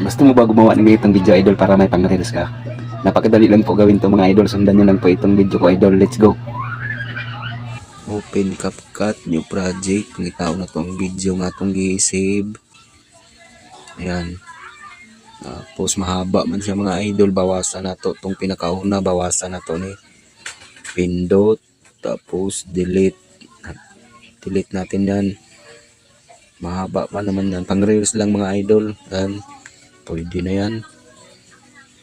gusto mo ba gumawa ng ganitong video idol para may pang-reels ka? Napakadali lang po gawin to mga idol. Sundan nyo lang po itong video ko idol. Let's go! Open CapCut, new project. Ngitaw na tong video nga tong gi-save. Ayan. Tapos mahaba man siya mga idol. Bawasan na to. Tong pinakauna, bawasan na to ni. Pindot. Tapos delete. Delete natin yan. Mahaba pa naman yan. Pang lang mga idol. Yan. Pwede na yan.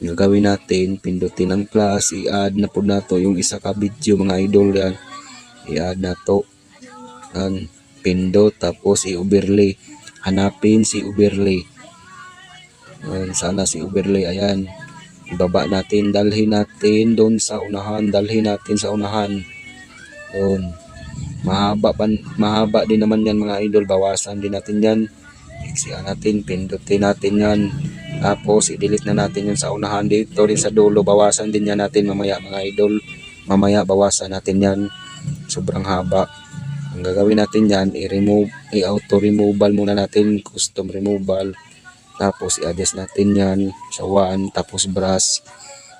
Ang gagawin natin, pindutin ang plus, i-add na po na to yung isa ka video mga idol yan. I-add na to. Yan pindot tapos i-overlay hanapin si overlay yan, sana si overlay ayan. Ibaba natin dalhin natin doon sa unahan dalhin natin sa unahan. Doon. Mahaba pa, mahaba din naman yan mga idol. Bawasan din natin yan. Iksiyan natin pindutin natin yan tapos i-delete na natin yan sa unahan dito rin sa dulo bawasan din yan natin mamaya mga idol mamaya bawasan natin yan sobrang haba. Ang gagawin natin yan, i-remove, i-auto removal muna natin, custom removal. Tapos i-adjust natin yan sa 1, tapos brush.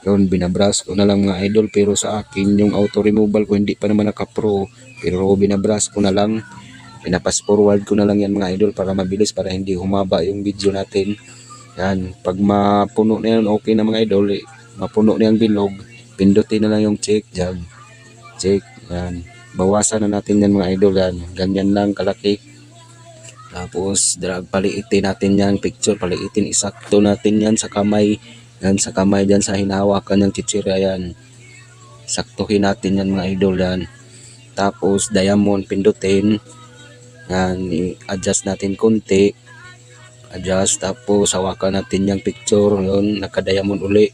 Yun, binabrush ko na lang mga idol, pero sa akin yung auto removal ko hindi pa naman naka-pro. Pero binabrush ko na lang, pinapas forward ko na lang yan mga idol para mabilis, para hindi humaba yung video natin. Yan, pag mapuno na yan, okay na mga idol, eh, mapuno na yung bilog, pindutin na lang yung check dyan. Check, yan. Bawasan na natin yan mga idol yan. Ganyan lang kalaki. Tapos drag paliitin natin yan picture paliitin isakto natin yan sa kamay yan sa kamay dyan sa hinahawakan ng chichirya yan saktuhin natin yan mga idol yan tapos diamond pindutin yan i-adjust natin konti adjust tapos hawakan natin yung picture yun naka diamond uli.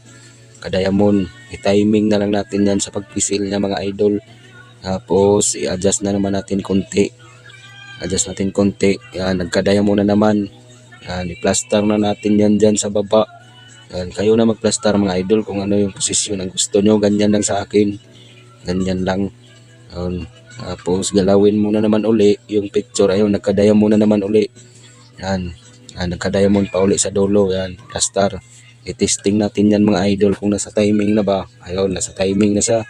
Naka diamond i-timing na lang natin yan sa pagpisil niya mga idol. Tapos i-adjust na naman natin konti. Adjust natin konti. Yan nagkadaya muna naman. Yan i-plaster na natin yan dyan sa baba. Yan kayo na mag-plaster mga idol kung ano yung posisyon ang gusto nyo. Ganyan lang sa akin. Ganyan lang. Yan. tapos galawin muna naman uli yung picture. Ayun nagkadaya muna naman uli. Yan yan nagka-diamond pa uli sa dulo yan plaster i-testing natin yan mga idol kung nasa timing na ba. Ayun nasa timing na siya.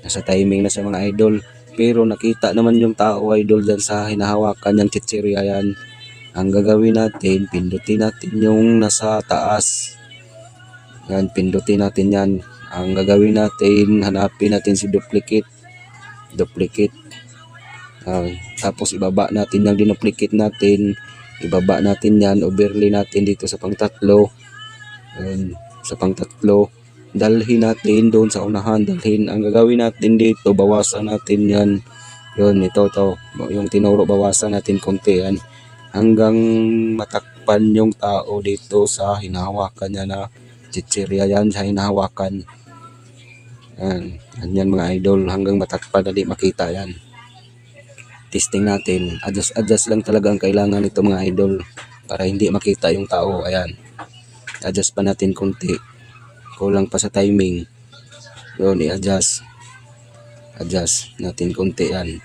Nasa timing na sa mga idol. Pero nakita naman yung tao idol dyan sa hinahawakan yung chichirya yan ang gagawin natin pindutin natin yung nasa taas. Yan pindutin natin yan. Ang gagawin natin hanapin natin si duplicate. Duplicate. Ah, tapos ibaba natin yung dinuplicate natin ibaba natin yan overlay natin dito sa pangtatlo. Ayan, sa pangtatlo. Dalhin natin doon sa unahan dalhin. Ang gagawin natin dito bawasan natin yan. Yun ito to yung tinuro bawasan natin konti yan. Hanggang matakpan yung tao dito sa hinahawakan niya na chichirya yan sa hinahawakan. Yan ganyan mga idol. Hanggang matakpan na di makita yan testing natin. Adjust adjust lang talaga ang kailangan nito mga idol para hindi makita yung tao. Ayan. Adjust pa natin konti. Kulang pa sa timing. Yun i-adjust. Adjust natin konti yan.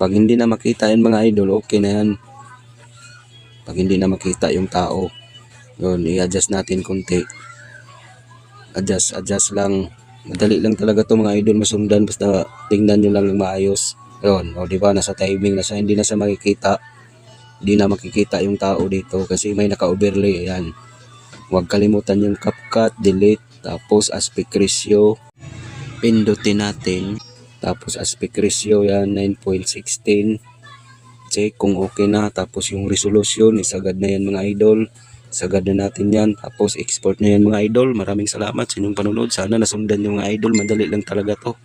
Pag hindi na makita yan mga idol okay na yan. Pag hindi na makita yung tao yun i-adjust natin konti. Adjust adjust lang. Madali lang talaga to mga idol. Masundan basta tingnan nyo lang ng maayos yun o di ba nasa timing na siya hindi na siya makikita hindi na makikita yung tao dito kasi may naka-overlay ayan Huwag kalimutan yung CapCut, delete, tapos aspect ratio. Pindutin natin. Tapos aspect ratio yan, 9.16. Check kung okay na. Tapos yung resolution, isagad na yan mga idol. Sagad na natin yan. Tapos export na yan mga idol. Maraming salamat sa inyong panunod. Sana nasundan yung mga idol. Madali lang talaga to.